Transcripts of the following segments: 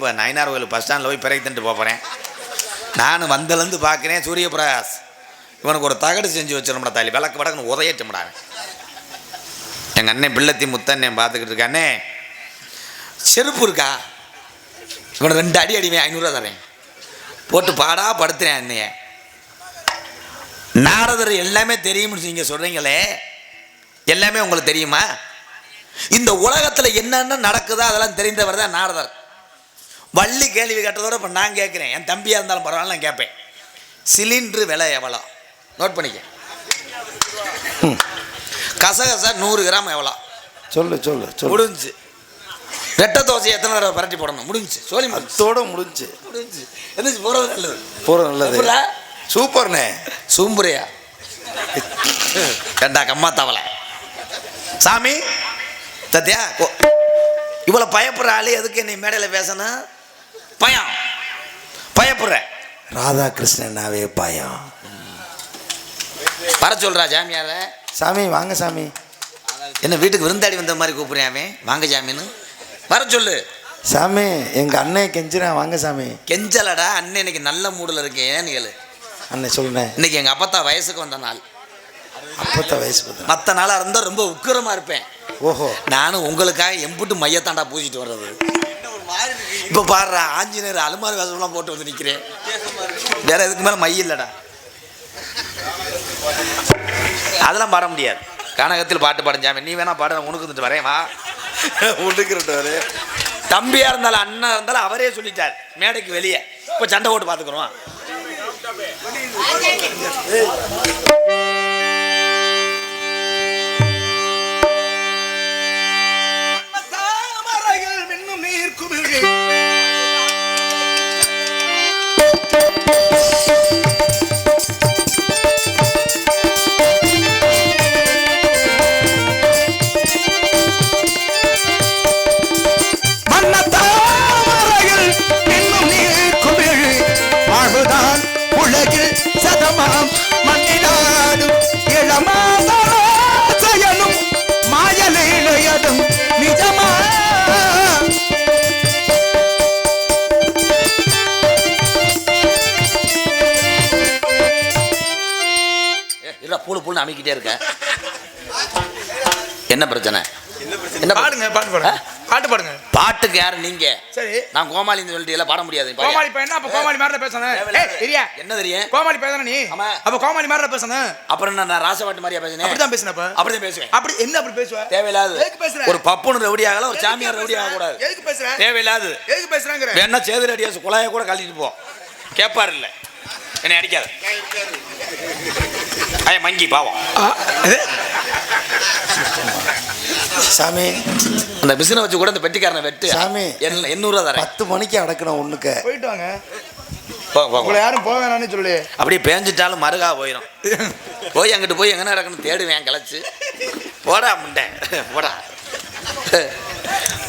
இப்போ நயனார் கோயில் பஸ் ஸ்டாண்டில் போய் பிறகு தின்ட்டு போகிறேன் நான் வந்தலேருந்து பார்க்குறேன் சூரியபிரகாஷ். இவனுக்கு ஒரு தகடு செஞ்சு வச்சிடணும்டா தாலி விளக்கு வடக்குன்னு உதயட்டும்டா எங்கள் அண்ணன் பிள்ளத்தி முத்தண்ணன் பார்த்துக்கிட்டு இருக்கானே செருப்பு இருக்கா? இவனை ரெண்டு அடி அடிவேன் ஐநூறுரூவா தரேன். போட்டு பாடா படுத்துறேன் அண்ணைய. நாரதர் எல்லாமே தெரியும்னு நீங்கள் சொல்கிறீங்களே எல்லாமே உங்களுக்கு தெரியுமா? இந்த உலகத்தில் என்னென்ன நடக்குதோ அதெல்லாம் தெரிந்தவர் தான் நாரதர். வள்ளி கேள்வி கேட்டதோட இப்போ நான் கேட்குறேன். என் தம்பியாக இருந்தாலும் பரவாயில்ல நான் கேட்பேன். சிலிண்டரு விலை எவ்வளோ? நோட் பண்ணிக்க. கசகசா நூறு கிராம் எவ்வளோ? சொல்லு சொல்லு முடிஞ்சு. ரெட்டை தோசை எத்தனை தடவை பரட்டி போடணும்? முடிஞ்சு. சோழி முடிஞ்சு. அத்தோட முடிஞ்சு. முடிஞ்சு. எந்திரிச்சு போகிறது நல்லது. போற நல்லது? சூப்பர்ண்ணே சூம்புரையா? ஏண்டா கம்மா தவளை. சாமி சத்யா கோ- இவ்வளோ பயப்படுற ஆளு எதுக்கு நீ மேடையில் பேசணும்? பயம். பயப்படுற. ராதாகிருஷ்ணனாவே பயம். வர சொல்றா ஜாமியார சாமி வாங்க சாமி. என்ன வீட்டுக்கு விருந்தாடி வந்த மாதிரி கூப்பிடுறேன் அவன்? வாங்க ஜாமின்னு. வர சொல்லு. சாமி எங்க அண்ணன் கெஞ்சுறேன். வாங்க சாமி. கெஞ்சலடா. அண்ணன் இன்னைக்கு நல்ல மூடில் இருக்கேன். ஏன்னு கேளு. அண்ணன் சொல்லுனேன் இன்னைக்கு எங்கள் அப்பத்தா வயசுக்கு வந்த நாள். அப்பத்த வயசு மற்ற நாளாக இருந்தால் ரொம்ப உக்கிரமாக இருப்பேன். ஓஹோ. நானும் உங்களுக்காக எம்புட்டு மையத்தாண்டா பூசிட்டு வர்றது. இப்போ பாடுறா ஆஞ்சநேயர் அலுமாரி வேஷம்லாம் போட்டு வந்து நிற்கிறேன் வேற எதுக்கு மேலே மை இல்லைடா. அதெல்லாம் பாட முடியாது. கனகத்தில் பாட்டு பாடுஞ்சாமி நீ வேணா பாடு உனக்கு வந்துட்டு வரேன் வா. உண்டுக்கிறட்டாரு தம்பியா இருந்தாலும் அண்ணா இருந்தாலும் அவரே சொல்லிட்டார். மேடைக்கு வெளியே. இப்போ சண்டை போட்டு பார்த்துக்குறோம் 有没有这个？பூன்னு அமைக்கிட்டே இருக்க என்ன பிரச்சனை? என்ன? பாடுங்க பாட்டு பாடுங்க. பாட்டு பாடுங்க. பாட்டுக்கு யாரு? நீங்க. சரி. நான் கோமாளின்னு சொல்லிட்டு பாட முடியாது. கோமாளி பையன் அப்ப கோமாளி மாதிரி பேசணும் தெரியா என்ன தெரியும்? கோமாளி பையன் நீ. அப்ப கோமாளி மாதிரி பேசணும் அப்புறம் நான் ராசவாட்டு மாதிரியா பேசினேன் அப்படிதான் பேசுனப்ப அப்படிதான் பேசுவேன். அப்படி என்ன அப்படி பேசுவ? தேவையில்லாது. எதுக்கு பேசுற? ஒரு பப்புனு ரவுடி ஆகல ஒரு சாமியார் ரவுடி ஆக கூடாது எதுக்கு பேசுற? தேவையில்லாது. எதுக்கு பேசுறேங்கிற? வேணா சேதுர அடியாசு குழாய கூட கழட்டிட்டு போ. கேட்பார் இல்ல என்னை அடிக்காத. ஐய மங்கி பாவம் சாமி. அந்த மிஷினை வச்சு கூட இந்த பெட்டிக்காரனை வெட்டு. சாமி. என்ன எண்ணூறுவா தரேன். பத்து மணிக்கு அடக்கணும் ஒண்ணுக்கு. போயிட்டு வாங்க. உங்களை யாரும் போக வேணாம்னு சொல்லு அப்படியே பேஞ்சிட்டாலும் மருகா போயிடும் போய் அங்கிட்டு போய் எங்கே நடக்கணும் தேடுவேன் கிளச்சு போடா முண்டை. போடா.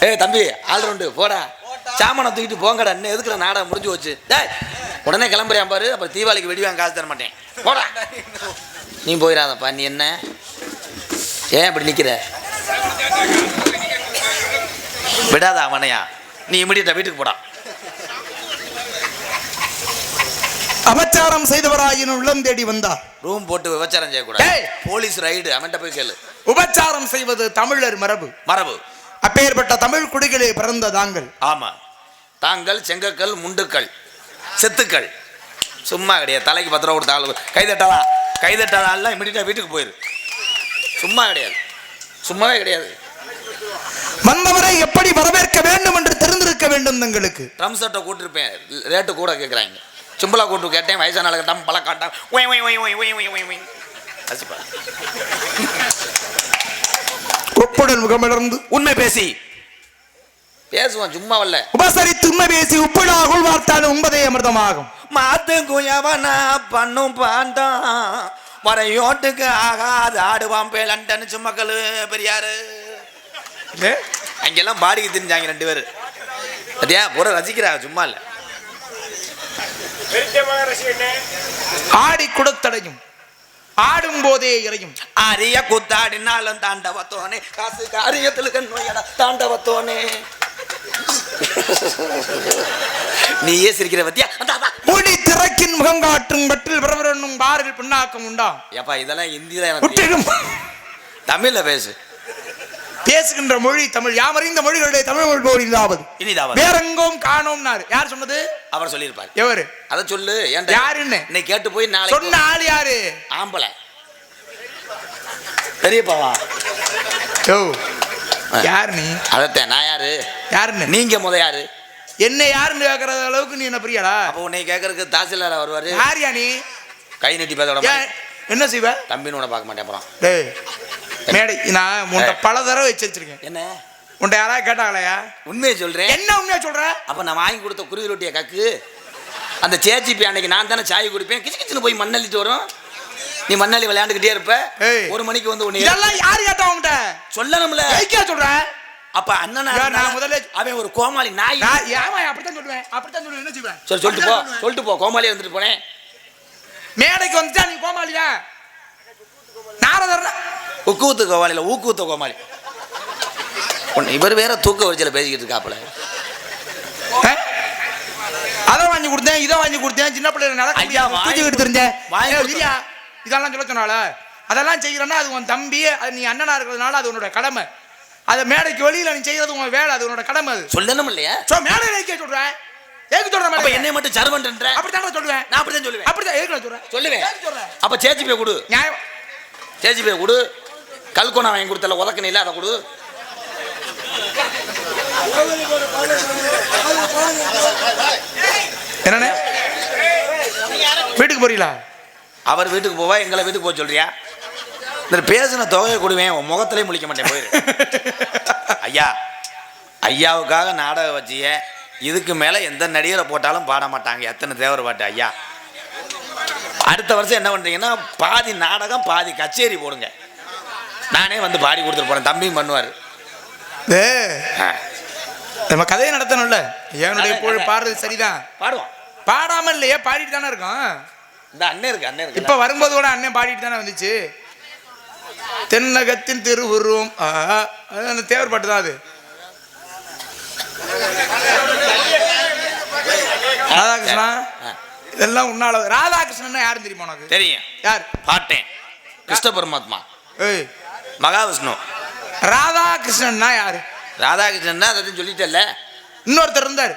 ஏய் தம்பி ஆல்ரவுண்டு போடா. சாமானை தூக்கிட்டு போங்கடா இன்னும் எதுக்குற நாடகம் முடிஞ்சு போச்சு? டேய் உடனே கிளம்புறியான் பாரு. அப்புறம் தீபாவளிக்கு வெடிவாங்க காசு தர மாட்டேன் போடா. நீ போயிடாதப்பா நீ என்ன? ஏன் இப்படி நிற்கிற விடாத அவனையா. நீ இமிடியட்டா வீட்டுக்கு போடா. அபச்சாரம் செய்தவராயின் உள்ளம் தேடி வந்தார் ரூம் போட்டு விபச்சாரம் செய்யக்கூடாது! போலீஸ் ரைடு அவன்கிட்ட போய் கேளு. உபச்சாரம் செய்வது தமிழர் மரபு. மரபு. அப்பேற்பட்ட தமிழ் குடிகளே பிறந்த தாங்கள். ஆமா. தாங்கள் செங்கக்கல் முண்டுக்கள் செத்துக்கள். சும்மா கிடையாது. தலைக்கு பத்து ரூபா கொடுத்த ஆளு கைதட்டாளா கைதட்டாத ஆள்லாம் இமிடியா வீட்டுக்கு போயிரு. சும்மா கிடையாது. சும்மாவே கிடையாது. வந்தவரை எப்படி வரவேற்க வேண்டும் என்று தெரிந்திருக்க வேண்டும் தங்களுக்கு ட்ரம் செட்டை கூட்டிருப்பேன். ரேட்டு கூட கேட்குறாங்க சிம்பிளா கூட்டு கேட்டேன் வயசான ஆளுக்கு டம் பழம் காட்டான். ஒய் ஒய் ஒய் ஒய் ஒய் ஒய் ஒய் ஒய். ஒப்புடன் முகமிழந்து உண்மை பேசி. பேசுவோம் சும்மா வரல உபசரித்து உண்மை பேசி உப்பிடா உள்வார்த்தால் உண்பதே அமிர்தமாகும். மாத்து குயவனா பண்ணும் பாண்டம். வரையோட்டுக்கு ஆகாது ஆடுவான் பே லண்டன் சும்மக்கல் பெரியாரு அங்கெல்லாம் பாடிக்கு தெரிஞ்சாங்க ரெண்டு பேர். அதையா பூரா ரசிக்கிறா சும்மா இல்லை. ஆடி குடத்தடையும் ஆடும் போதே இறையும். அரிய குத்தாடினாலும் தாண்டவத்தோனே காசு காரியத்தில் கண்மையடா தாண்டவத்தோனே. நீயே சிரிக்கிற பத்தியா? முடி திறக்கின் முகம் காட்டும் பட்டில் பிரபரனும் பாரில் பின்னாக்கம் உண்டா? ஏப்பா இதெல்லாம் எனக்கு முற்றிலும் தமிழ்ல பேசு. பேசுகின்ற மொழி தமிழ் யாமறிந்த மொழிகளுடைய தமிழ் மொழி போல் இல்லாவது. இனிதாவது. வேறெங்கும் காணோம்னாரு. யார் சொன்னது? அவர் சொல்லியிருப்பார். எவரு? அதை சொல்லு. யாருன்னு? இன்னைக்கு கேட்டு போய் நாளைக்கு சொன்ன ஆள் யாரு? ஆம்பளை. பெரியப்பாவா? ஓ யார் நீ அதத்தான் நான் யாரு? யாருன்னு நீங்க முத யாரு? என்ன யாருன்னு கேட்கற அளவுக்கு நீ என்ன பிரியாடா? அப்போ உன்னை கேட்கறதுக்கு தாசில்தார் வருவாரு? யாரியா நீ? கை நீட்டி பேச என்ன செய்வ? தம்பின்னு உன்னை பார்க்க மாட்டேன் அப்புறம். டேய் மேடை நான் உன்ட்ட பல தடவை வச்சு வச்சிருக்கேன் என்ன? உன்ட்ட யாராவது கேட்டாங்களையா? உண்மையை சொல்றேன். என்ன உண்மையா சொல்ற? அப்ப நான் வாங்கி கொடுத்த குருவி ரொட்டியை கக்கு. அந்த சேச்சிப்பி அன்னைக்கு நான் தானே சாய் குடிப்பேன். கிச்சு கிச்சுன்னு போய் மண்ணள்ளிட்டு வரும். நீ மண்ணள்ளி விளையாண்டுக்கிட்டே இருப்ப. ஒரு மணிக்கு வந்து உன்னை இதெல்லாம் யாரு கேட்டா உன்கிட்ட? சொல்லணும்ல. ஐக்கியா சொல்ற? அப்ப அண்ணனா முதல்ல- அவன் ஒரு கோமாளி நாய். ஏமா அப்படித்தான் சொல்லுவேன். அப்படித்தான் சொல்லுவேன். என்ன செய்வேன்? சரி சொல்லிட்டு போ. சொல்லிட்டு போ. கோமாளியா வந்துட்டு போனேன். மேடைக்கு வந்துட்டா நீ கோமாளியா? நாரதர் உக்கூத்து கோமாளியில் ஊக்குத்த கோமாளி. உன்னை இவர் வேற தூக்க வரிச்சல பேசிக்கிட்டு இருக்காப்புல. அதை வாங்கி கொடுத்தேன் இதை வாங்கி கொடுத்தேன். சின்ன பிள்ளைங்க நடக்க முடியாது. வாங்கி இதெல்லாம் சொல்ல சொன்னால அதெல்லாம் செய்யறேன்னா அது உன் தம்பி அது நீ அண்ணனா இருக்கிறதுனால அது உன்னோட கடமை. அதை மேடைக்கு வெளியில நீ செய்யறது உன் வேலை அது உன்னோட கடமை அது. சொல்லணும் இல்லையா? சோ மேடையில வைக்க சொல்றேன் எதுக்கு சொல்ற அப்ப மேடை என்னை மட்டும் சர்வன்ட்ன்ற? அப்படித்தானே சொல்லுவேன். நான் அப்படிதான் சொல்லுவேன். அப்படித்தான் எதுக்கு நான் சொல்றேன்? சொல்லுவேன். எதுக்கு சொல்றேன்? அப்ப சேச்சி போய் கொடு. நியாயம். சேச்சி போய் கொடு. கல்கோனா வாங்கி கொடுத்தல உதக்கணில அதை கொடு. என்னண்ணே? வீட்டுக்கு போறீங்களா? அவர் வீட்டுக்கு போவா எங்களை வீட்டுக்கு போக சொல்றியா? இந்த பேசின தொகையை கொடுவேன் உன் முகத்திலே முழிக்க மாட்டேன் போயிரு. ஐயா ஐயாவுக்காக நாடகம் வச்சிய இதுக்கு மேலே எந்த நடிகரை போட்டாலும் பாட மாட்டாங்க எத்தனை தேவர் பாட்டு ஐயா. அடுத்த வருஷம் என்ன பண்ணுறீங்கன்னா பாதி நாடகம் பாதி கச்சேரி போடுங்க. நானே வந்து பாடி கொடுத்துட்டு போறேன் தம்பியும் பண்ணுவார். ஏ நம்ம கதையை நடத்தணும்ல? என்னுடைய. பாடுறது சரிதான். பாடுவோம். பாடாம இல்லையே பாடிட்டு தானே இருக்கோம். இந்த அண்ணன் இருக்கு அண்ணன் இருக்கு. இப்ப வரும்போது கூட அண்ணன் பாடிட்டு தானே வந்துச்சு? தென்னகத்தின் திருவுருவம். அந்த தேவர் பாட்டு தான் அது. ராதாகிருஷ்ணா ஆ, இதெல்லாம் உன்னால ராதாகிருஷ்ணன் யாரும் தெரியுமா உனக்கு? தெரியும். யார்? பாட்டேன். கிருஷ்ண பரமாத்மா. ஏய். மகாவிஷ்ணு. ராதாகிருஷ்ணன்னா யாரு? ராதாகிருஷ்ணன் அதை சொல்லிட்டல்ல இன்னொருத்தர் இருந்தார்.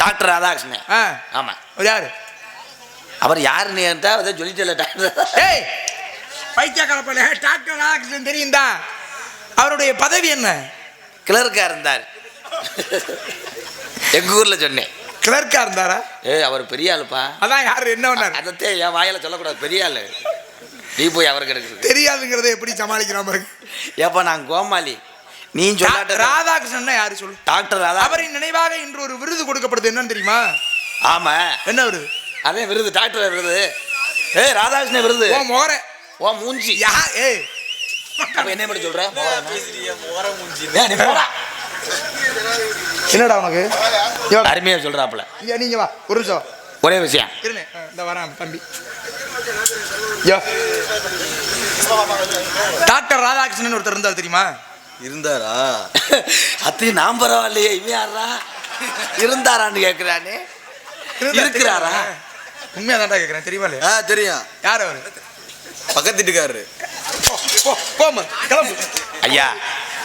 டாக்டர் ராதாகிருஷ்ணன். ஆ. ஆமாம் அவர் யாரு? அவர் யாருன்னு கேட்டா அதை சொல்லிட்டல டாக்டர் ஏய் பைத்தியக்காரப்பல. டாக்டர் ராதாகிருஷ்ணன் தெரியும் தான் அவருடைய பதவி என்ன? கிளர்க்கா இருந்தார். எங்க ஊர்ல சொன்னேன். கிளர்க்கா இருந்தாரா? ஏய் அவர் பெரிய ஆளுப்பா. அதான் யாரு என்ன பண்ணாரு? அதத்தே என் வாயில சொல்லக்கூடாது பெரிய ஆளு. நீ போய் அவருக்கு எடுக்கிறது தெரியாதுங்கிறத எப்படி சமாளிக்கிறாம இருக்கு ஏப்பா நான் கோமாளி. நீ சொல்லாட்ட ராதாகிருஷ்ணன் யாரு சொல்லு? டாக்டர் ராதா. அவரின் நினைவாக இன்று ஒரு விருது கொடுக்கப்படுது என்னன்னு தெரியுமா? ஆமா. என்ன விருது? அதே விருது டாக்டர் விருது. ஏய் ராதாகிருஷ்ணன் விருது. ஓ முகர. ஓ மூஞ்சி. யா ஏய். அப்ப என்ன பண்ணி சொல்ற? ஏய், நீ போடா. என்னடா உனக்கு? அருமையா சொல்றாப்புல. இங்க நீங்க வா. ஒரு நிமிஷம். ஒரே விஷயம். இருங்க. இந்த வரேன் தம்பி. யோ டாக்டர் ராதாகிருஷ்ணன் ஒருத்தர் இருந்தார் தெரியுமா? இருந்தாரா? அத்தி நான் பரவாயில்லையே இவன் யாரா இருந்தாரான்னு கேட்கிறானே இருக்கிறாரா? உண்மையா தான்டா கேட்குறேன் தெரியுமா இல்லையா ஆ தெரியும். யார் அவரு? பக்கத்து வீட்டுக்காரரு போ போமா கிளம்பு. ஐயா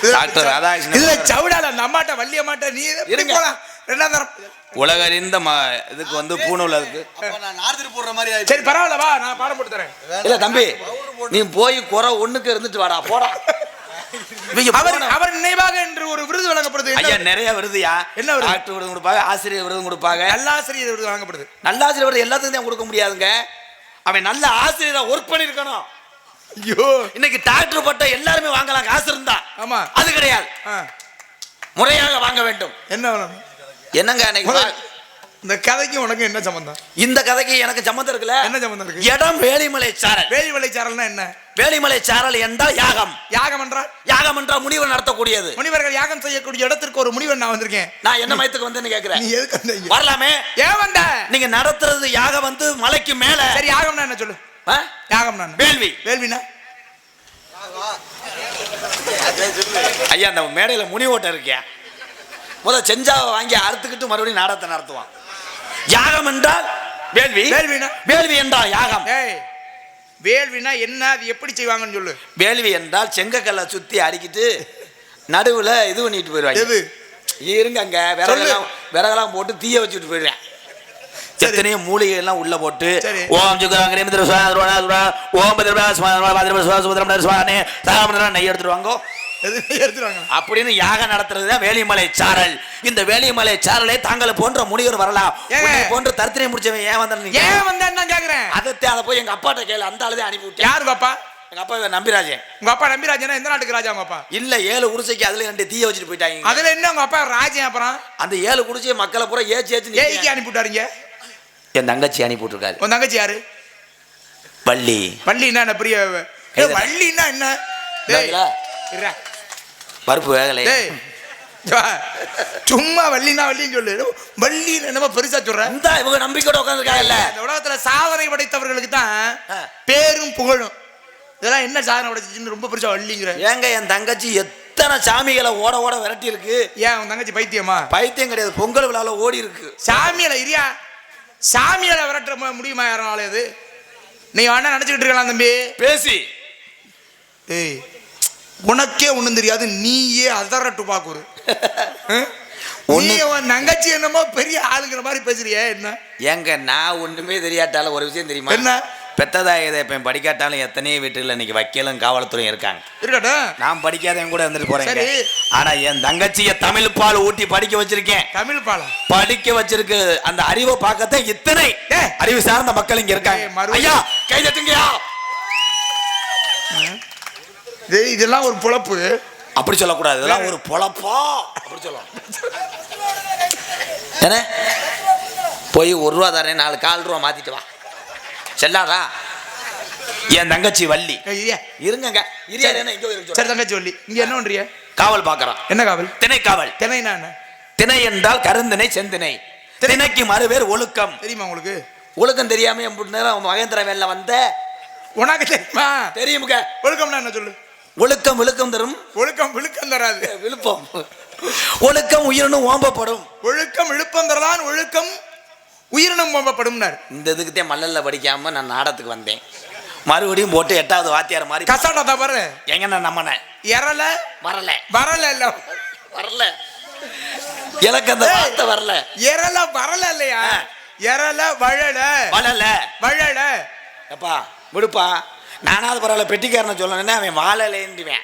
டாக்டர் ராதாகிருஷ்ணன் சவுடால அந்த அம்மாட்ட வள்ளிய மாட்ட நீ இருங்க. போலாம் ரெண்டாம் தரம் உலகறிந்த ம இதுக்கு வந்து நான் நார்த்து போடுற மாதிரி சரி பரவாயில்ல வா நான் பாடம் போட்டு தரேன் இல்ல தம்பி நீ போய் குறை ஒண்ணுக்கு இருந்துட்டு வாடா போடா. அவர் நினைவாக என்று ஒரு விருது வழங்கப்படுது. ஐயா? நிறைய விருதுயா? என்ன விருது? டாக்டர் விருது கொடுப்பாங்க ஆசிரியர் விருது கொடுப்பாங்க. நல்லாசிரியர் விருது வழங்கப்படுது. நல்லாசிரியர் விருது எல்லாத்துக்கும் தான் கொடுக்க முடியாதுங்க. அவன் நல்ல ஆசிரியரா ஒர்க் பண்ணிருக்கணும். ஐயோ. இன்னைக்கு டாக்டர் பட்டம் எல்லாருமே வாங்கலாம் காசு இருந்தா. ஆமா. அது கிடையாது. முறையாக வாங்க வேண்டும். என்ன என்னங்க அன்னைக்கு இந்த கதைக்கு உனக்கு என்ன சம்பந்தம்? இந்த கதைக்கு எனக்கு சம்மந்தம் இருக்குல்ல? என்ன சம்பந்தம் இருக்கு? இடம் வேலிமலை சாரல். வேலி விளைச்சாரல்னா என்ன? வேலிமலை சாரல் என்றால் யாகம். யாகம் என்றால்? யாகம் என்றால் முடிவு நடத்தக்கூடியது. முனிவர்கள் யாகம் செய்யக்கூடிய இடத்திற்கு ஒரு முனிவன் நான் வந்திருக்கேன். நான் என்ன மயத்துக்கு வந்தேன்னு கேக்குறேன் நீ எதுக்கு? வரலாமே. ஏன் வந்த? நீங்க நடத்துறது யாகம் வந்து மலைக்கு மேல. சரி யாகம்னா என்ன சொல்லு? யாகம்னா? வேள்வி. வேள்வினா? ஐயா அந்த மேடையில முனி ஓட்டம் இருக்கியா முத செஞ்சாவை வாங்கி அறுத்துக்கிட்டு மறுபடியும் நாடகத்தை நடத்துவான். யாகம் என்றால் வேள்வி. வேள்வினா? வேள்வி என்றால் யாகம். வேள்வினா என்ன? அது எப்படி செய்வாங்கன்னு சொல்லு. வேள்வி என்றால் செங்கக்கல்லை சுத்தி அடிக்கிட்டு நடுவுல இது பண்ணிட்டு போயிடுவாங்க. எது? இருங்க அங்க. விறகெல்லாம் விறகெல்லாம் போட்டு தீய வச்சுட்டு போயிடுவேன். எத்தனையோ மூலிகை எல்லாம் உள்ள போட்டு. ஓம் சுகரங்கிரமிந்திர சுவாதிரோணா ஓம் பதிரபா சுவாதிரபா சுவானே தாமரா நெய் எடுத்துருவாங்க அப்படின்னு யாகம் நடத்துறது தான் வேலிமலை சாரல். இந்த வேலிமலை சாரலை தாங்களை போன்ற முனிவர் வரலாம். போன்ற தரித்திரை முடிச்சவன் ஏன் வந்தான்னு நீங்க ஏன் வந்தேன்னு நான் கேக்குறேன். அதத்தை அதை போய் எங்க அப்பாட்ட கேளு. அந்த ஆளுதே அனுப்பி யாரு பாப்பா எங்க அப்பா நம்பிராஜன். உங்க அப்பா நம்பிராஜனா? எந்த நாட்டுக்கு ராஜா உங்க அப்பா? இல்ல ஏழு குடிசைக்கு அதுல ரெண்டு தீய வச்சுட்டு போயிட்டாங்க. அதுல என்ன உங்க அப்பா ராஜன் அப்புறம்? அந்த ஏழு குடிசை மக்களை பூரா ஏச்சு ஏச்சு ஏய்க்கு நிக்க- அனுப்பி விட்டாருங்க என் தங்கச்சி அனுப்பி விட்டுருக்காரு உன் தங்கச்சி யாரு? வள்ளி. வள்ளின்னா என்ன? பெரிய. வள்ளின்னா என்ன. பருப்பு வேகலை. சும்மா வள்ளினா வள்ளின்னு சொல்லு. வள்ளி என்னமோ பெருசா சொல்ற. இந்த இவங்க நம்பிக்கையோட உட்காந்துருக்காங்கல்ல இந்த உலகத்துல சாதனை படைத்தவர்களுக்கு தான். பேரும் புகழும். இதெல்லாம் என்ன சாதனை படைச்சிச்சுன்னு ரொம்ப பெருசா வள்ளிங்கிற. ஏங்க என் தங்கச்சி எத்தனை சாமிகளை ஓட ஓட விரட்டி இருக்கு ஏன் உன் தங்கச்சி பைத்தியமா? பைத்தியம் கிடையாது. பொங்கல் விழால ஓடி இருக்கு. சாமியில இரியா. சாமியால விரட்ட முடியுமா யாரால இது நீ வேணா நினைச்சுக்கிட்டு இருக்கலாம் தம்பி. பேசி. ஏய் உனக்கே ஒண்ணும் தெரியாது நீயே அதரட்டு பாக்குரு ஒண்ணு- நீ உன் தங்கச்சி என்னமோ பெரிய ஆளுங்கிற மாதிரி பேசுறியே என்ன? ஏங்க நான் ஒண்ணுமே தெரியாட்டாலும் ஒரு விஷயம் தெரியுமா? என்ன? பெத்ததாக இப்போ படிக்காட்டாலும் எத்தனையோ வீட்டுல இன்னைக்கு வக்கீலும் காவல்துறையும் இருக்காங்க. இருக்கட்டும். நான் படிக்காதவன் கூட வந்துட்டு போறேன் சரி. ஆனா என் தங்கச்சிய தமிழ் பால் ஊட்டி படிக்க வச்சிருக்கேன். தமிழ் பாலம் படிக்க வச்சிருக்கு. அந்த அறிவை பார்க்கத்தான் இத்தனை. ஏய். அறிவு சார்ந்த மக்கள் இங்க இருக்காங்க. ஏய், மறுபடியும். ஐயா கை தட்டுங்கயா இதெல்லாம் ஒரு பொழப்பு. அப்படி சொல்லக்கூடாது. இதெல்லாம் ஒரு பொழப்பா. அப்படி சொல்லலாம் என்ன? போய் ஒரு ரூபா தரேன் நாலு கால் ரூபா மாத்திட்டு வா. செல்லாதா? என் தங்கச்சி வள்ளி. இருக்கு சரி தங்கச்சி சொல்லி இங்க என்ன பண்றிய காவல் பார்க்கறான் என்ன காவல்? திணை காவல் தினைனா என்ன? திணை என்றால் கருந்திணை செந்திணை. திணைக்கு மறுபேர் ஒழுக்கம். தெரியுமா உங்களுக்கு? ஒழுக்கம் தெரியாம என் நேரம் மகேந்திர வேல்ல வந்த உனக்கு தெரியுமா? தெரியுமுங்க. ஒழுக்கம்னா என்ன சொல்லு? ஒழுக்கம் விழுக்கம் தரும். ஒழுக்கம் விழுக்கம் தராது. விழுப்பம். ஒழுக்கம் உயிரினு ஓம்பப்படும். ஒழுக்கம் விழுப்பம் தரலான் ஒழுக்கம் உயிரினம் போம்பப்படும்னார் இந்த இதுக்குத்தே மல்லல்ல படிக்காம நான் நாடகத்துக்கு வந்தேன். மறுபடியும் போட்டு எட்டாவது வாத்தியார் மாதிரி கசாட்டா பாரு. எங்க நான் நம்பின எறல? வரல. வரல இல்ல. வரல. எனக்கு அந்த வார்த்தை வரல. எறல வரல இல்லையா? ஆ. எறல வழல. வரல வழல. எப்பா விடுப்பா. நானாவது பரவாயில்ல பெட்டிக்காரனை சொல்லணும்னா அவன் வாழலேன்டுவேன்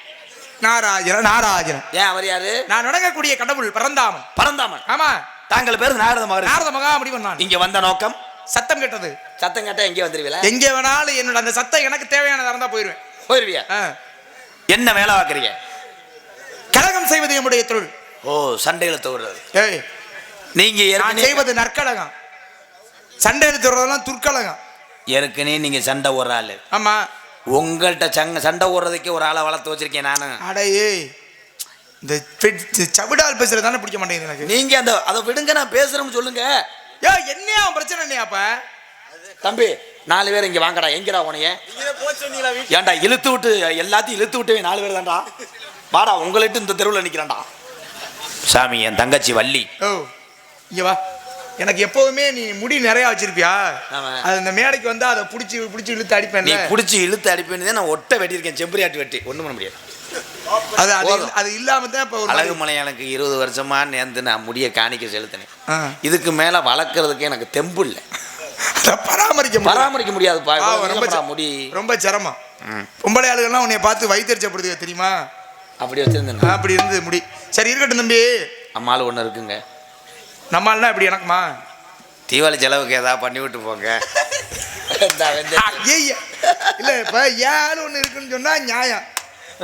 நாராஜன நாராஜன ஏன் அவர் யாரு? நான் நடக்கக்கூடிய கடவுள் பரந்தாமன். பரந்தாமன். ஆமா. தாங்கள் பேர் நாரத மகரிஷி நாரத மகாமணி பண்ணான் இங்க வந்த நோக்கம்? சத்தம் கேட்டது. சத்தம் கேட்டா எங்கே வந்துருவீல எங்க வேணாலும் என்னோட அந்த சத்தம் எனக்கு தேவையானதா இருந்தா போயிருவேன். போயிருவியா. என்ன வேலை பார்க்குறீங்க? கலகம் செய்வது என்னுடைய தொழில். ஓ சண்டைகளை தோடுறது. ஏய். நீங்க செய்வது நற்கலகம். சண்டை எடுத்துறதெல்லாம் துர்க்கலகம். ஏற்கனவே நீங்க சண்டை ஒரு ஆளு. ஆமா. உங்கள்கிட்ட சங்க சண்டை ஓடுறதுக்கே ஒரு ஆளை வளர்த்து வச்சிருக்கேன் நானு. அட ஏய் இந்த சவிடால் பேசுறது தானே பிடிக்க மாட்டேங்குது எனக்கு. நீங்க அந்த அதை விடுங்க நான் பேசுறேன்னு சொல்லுங்க. ஏ என்னையா அவன் பிரச்சனை என்னையா அப்ப? தம்பி நாலு பேர் இங்க வாங்கடா எங்கடா உனைய? ஏன்டா இழுத்து விட்டு எல்லாத்தையும் இழுத்து விட்டு நாலு பேர் தான்டா. வாடா உங்கள்கிட்ட இந்த தெருவில் நிற்கிறான்டா சாமி என் தங்கச்சி வள்ளி. ஓ இங்க வா. எனக்கு எப்போதுமே நீ முடி நிறைய வச்சிருப்பியா. அது இந்த மேடைக்கு வந்தா அதை புடிச்சு புடிச்சு இழுத்து நீ அடிப்பேன்ல பிடிச்சி இழுத்து அடிப்பேன்னு நான் ஒட்டை வெட்டியிருக்கேன் செம்பரியாட்டு வெட்டி. ஒன்றும் பண்ண முடியாது. அது அது இல்லாம தான் இப்போ ஒரு அழகு மலையானுக்கு இருபது வருஷமா நேர்ந்து நான் முடிய காணிக்க செலுத்தினேன். இதுக்கு மேல வளர்க்கறதுக்கு எனக்கு தெம்பு இல்லை. பராமரிக்க முடியாது. பராமரிக்க இவ்வளவு ரொம்ப முடி. ரொம்ப சிரமம். பொம்பளை ஆளுகள்லாம் உன்னை பார்த்து வைத்தறிச்சப்படுது தெரியுமா? அப்படி வச்சிருந்தேன் அப்படி இருந்தது முடி. சரி இருக்கட்டும் தம்பி. அம்மாள் ஒன்று இருக்குங்க. நம்மளாலாம் இப்படி எனக்குமா? தீபாவளி செலவுக்கு ஏதாவது பண்ணி விட்டு போங்க. இல்ல இப்ப ஆள் ஒண்ணு இருக்குன்னு சொன்னா நியாயம்.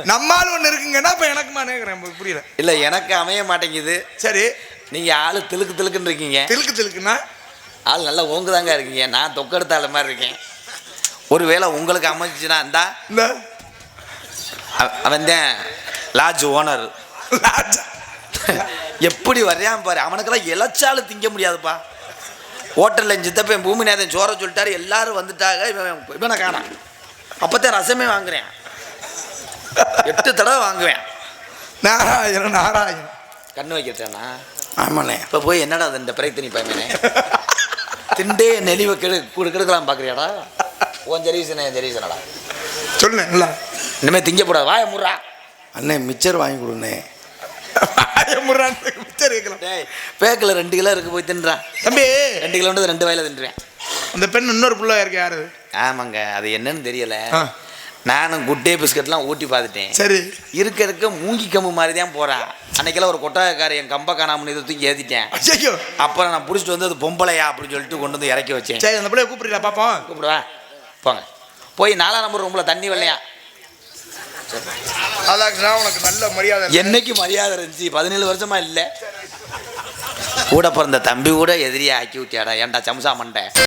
நம்ம ஆள் ஒண்ணு இருக்குங்கன்னா இப்ப எனக்குமா நேக்கிறேன் புரியல. இல்ல எனக்கு அமைய மாட்டேங்குது. சரி. நீங்க ஆளு திலுக்கு திலுக்குன்னு இருக்கீங்க. திலுக்கு திலுக்குன்னா? ஆள் நல்லா ஓங்குதாங்க இருக்கீங்க. நான் தொக்கெடுத்த ஆளு மாதிரி இருக்கேன். ஒருவேளை உங்களுக்கு இந்த. அவ- அவன் தான் லாட்ஜ் ஓனர். லாஜா. எப்படி வர்றான் பாரு? அவனுக்கெல்லாம் இளைச்சாலு திங்க முடியாதுப்பா. ஹோட்டலில் சித்தப்பன் பூமிநாதன் சோற சொல்லிட்டாரு. எல்லாரும் வந்துட்டாங்க. இவன் இவனை காணாம். அப்போத்தான் ரசமே வாங்குறேன். எட்டு தடவை வாங்குவேன். நாராயணன் நாராயணன். கண்ணு வைக்கிறேன்னா ஆமாண்ணே. இப்போ போய் என்னடா அது இந்த பிரயத்தனி பயமனே? திண்டே நெளிவை கெடு கொடு கெடுக்கலாம் பார்க்குறியாடா உன் ஜெரிசனே ஜெரிசனடா. சொல்லுண்ணே நல்லா. இனிமேல் திங்கப்படாது வாய முறா அண்ணே மிச்சர் வாங்கி கொடுண்ணே. கேட்கலாம் டேய் பேக்கில் ரெண்டு கிலோ இருக்கு போய் தின்றா. தம்பி. ரெண்டு கிலோ ரெண்டு வாயில தின்றேன். அந்த பெண் இன்னொரு புள்ள இருக்கு யாரு? ஆமாங்க அது என்னன்னு தெரியல. நானும் குட்டே பிஸ்கட்லாம் ஊட்டி பார்த்துட்டேன். சரி. இருக்க இருக்க மூங்கி கம்பு மாதிரி தான் போகிறான் அன்னைக்கெல்லாம் ஒரு கொட்டாயக்கார என் கம்ப காணாமல் இதை தூக்கி ஏற்றிட்டேன் அப்புறம் நான் பிடிச்சிட்டு வந்து அது பொம்பளையா அப்படின்னு சொல்லிட்டு கொண்டு வந்து இறக்கி வச்சேன். சரி அந்த பிள்ளைய கூப்பிடுறா பாப்போம். கூப்பிடுவா. போங்க. போய் நாலாம் நம்பர் ரூமில் தண்ணி வரலையா? அதாச்சுனா உனக்கு நல்ல மரியாதை என்னைக்கு மரியாதை இருந்துச்சு? பதினேழு வருஷமா இல்லை. கூட பிறந்த தம்பி கூட எதிரியா ஆக்கி விட்டியாடா ஏன்டா சம்சா மண்டை?